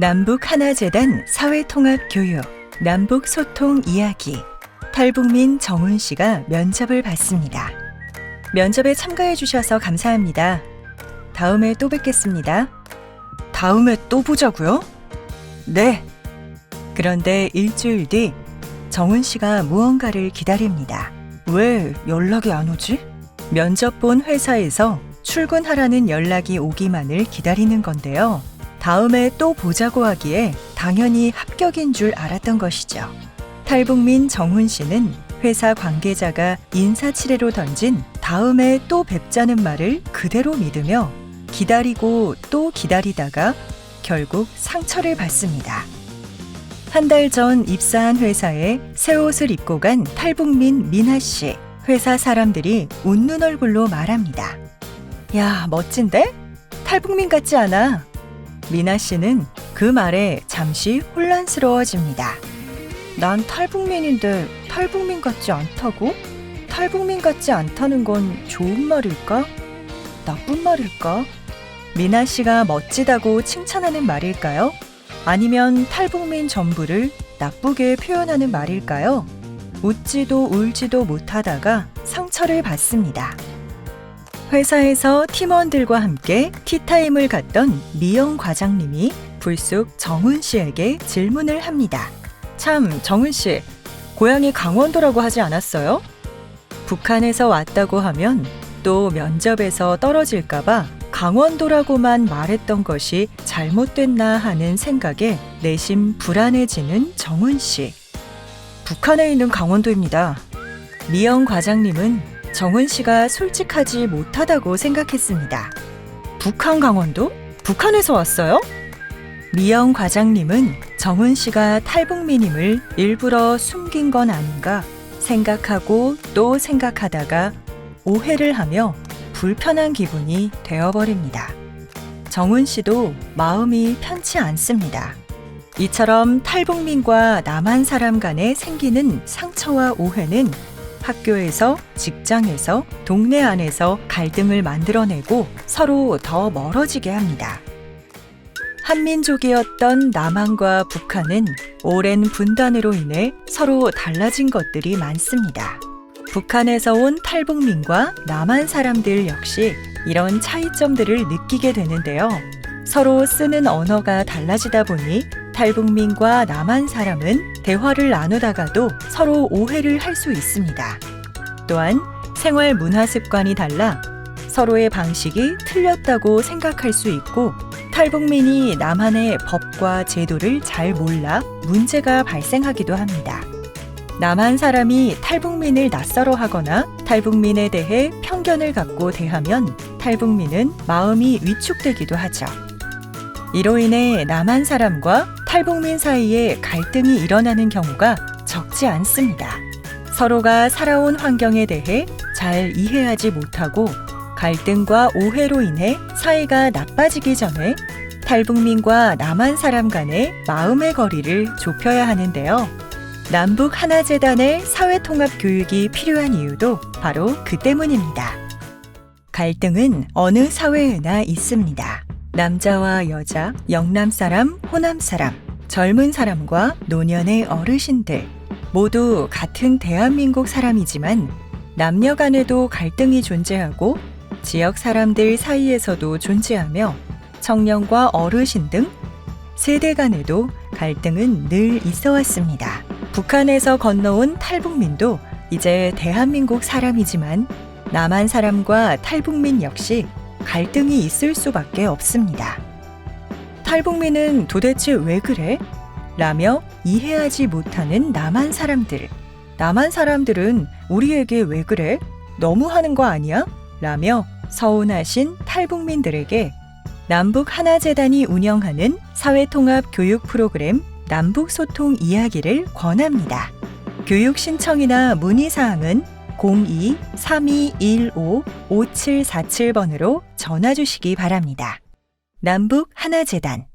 남북 하나재단 사회통합교육 남북 소통 이야기 탈북민 정훈 씨가 면접을 받습니다. 면접에 참가해 주셔서 감사합니다. 다음에 또 뵙겠습니다. 다음에 또 보자고요? 네. 그런데 일주일 뒤 정훈 씨가 무언가를 기다립니다. 왜 연락이 안 오지? 면접 본 회사에서 출근하라는 연락이 오기만을 기다리는 건데요. 다음에 또 보자고 하기에 당연히 합격인 줄 알았던 것이죠. 탈북민 정훈 씨는 회사 관계자가 인사치레로 던진 다음에 또 뵙자는 말을 그대로 믿으며 기다리고 또 기다리다가 결국 상처를 받습니다. 한 달 전 입사한 회사에 새 옷을 입고 간 탈북민 민하 씨. 회사 사람들이 웃는 얼굴로 말합니다. 야, 멋진데? 탈북민 같지 않아? 미나 씨는 그 말에 잠시 혼란스러워집니다. 난 탈북민인데 탈북민 같지 않다고? 탈북민 같지 않다는 건 좋은 말일까? 나쁜 말일까? 미나 씨가 멋지다고 칭찬하는 말일까요? 아니면 탈북민 전부를 나쁘게 표현하는 말일까요? 웃지도 울지도 못하다가 상처를 받습니다. 회사에서 팀원들과 함께 티타임을 갔던 미영 과장님이 불쑥 정훈 씨에게 질문을 합니다. 참, 정훈 씨, 고향이 강원도라고 하지 않았어요? 북한에서 왔다고 하면 또 면접에서 떨어질까봐 강원도라고만 말했던 것이 잘못됐나 하는 생각에 내심 불안해지는 정훈 씨. 북한에 있는 강원도입니다. 미영 과장님은 정훈 씨가 솔직하지 못하다고 생각했습니다. 북한 강원도? 북한에서 왔어요? 미영 과장님은 정훈 씨가 탈북민임을 일부러 숨긴 건 아닌가 생각하고 또 생각하다가 오해를 하며 불편한 기분이 되어버립니다. 정훈 씨도 마음이 편치 않습니다. 이처럼 탈북민과 남한 사람 간에 생기는 상처와 오해는 학교에서, 직장에서, 동네 안에서 갈등을 만들어내고 서로 더 멀어지게 합니다. 한민족이었던 남한과 북한은 오랜 분단으로 인해 서로 달라진 것들이 많습니다. 북한에서 온 탈북민과 남한 사람들 역시 이런 차이점들을 느끼게 되는데요. 서로 쓰는 언어가 달라지다 보니 탈북민과 남한 사람은 대화를 나누다가도 서로 오해를 할 수 있습니다. 또한 생활 문화 습관이 달라 서로의 방식이 틀렸다고 생각할 수 있고 탈북민이 남한의 법과 제도를 잘 몰라 문제가 발생하기도 합니다. 남한 사람이 탈북민을 낯설어 하거나 탈북민에 대해 편견을 갖고 대하면 탈북민은 마음이 위축되기도 하죠. 이로 인해 남한 사람과 탈북민 사이에 갈등이 일어나는 경우가 적지 않습니다. 서로가 살아온 환경에 대해 잘 이해하지 못하고 갈등과 오해로 인해 사이가 나빠지기 전에 탈북민과 남한 사람 간의 마음의 거리를 좁혀야 하는데요. 남북 하나재단의 사회통합 교육이 필요한 이유도 바로 그 때문입니다. 갈등은 어느 사회에나 있습니다. 남자와 여자, 영남 사람, 호남 사람, 젊은 사람과 노년의 어르신들 모두 같은 대한민국 사람이지만 남녀 간에도 갈등이 존재하고 지역 사람들 사이에서도 존재하며 청년과 어르신 등 세대 간에도 갈등은 늘 있어 왔습니다. 북한에서 건너온 탈북민도 이제 대한민국 사람이지만 남한 사람과 탈북민 역시 갈등이 있을 수밖에 없습니다. 탈북민은 도대체 왜 그래? 라며 이해하지 못하는 남한 사람들. 남한 사람들은 우리에게 왜 그래? 너무 하는 거 아니야? 라며 서운하신 탈북민들에게 남북 하나재단이 운영하는 사회통합 교육 프로그램 남북 소통 이야기를 권합니다. 교육 신청이나 문의 사항은 02-3215-5747번으로 전화 주시기 바랍니다. 남북 하나재단